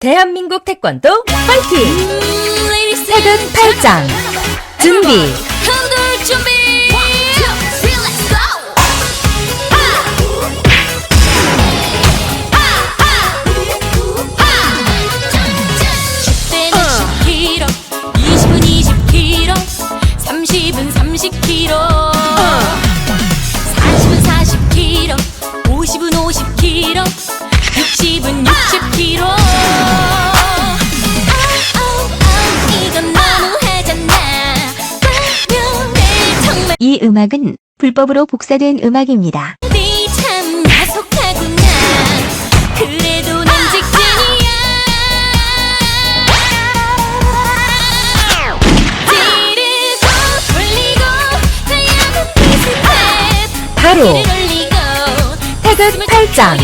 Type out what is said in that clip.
대한민국 태권도 파이팅! 태극 태극 팔짱 준비 흔들 준비 때는 10kg, 20은 20kg, 30은 30kg, 40은 40kg, 50은 50kg, 60은 60kg. 이 음악은 불법으로 복사된 음악입니다. 네참 야속하구나. 그래도 난 직진이야. 찌르고 돌리고 다양한 비슷해. 바로 태극 팔짱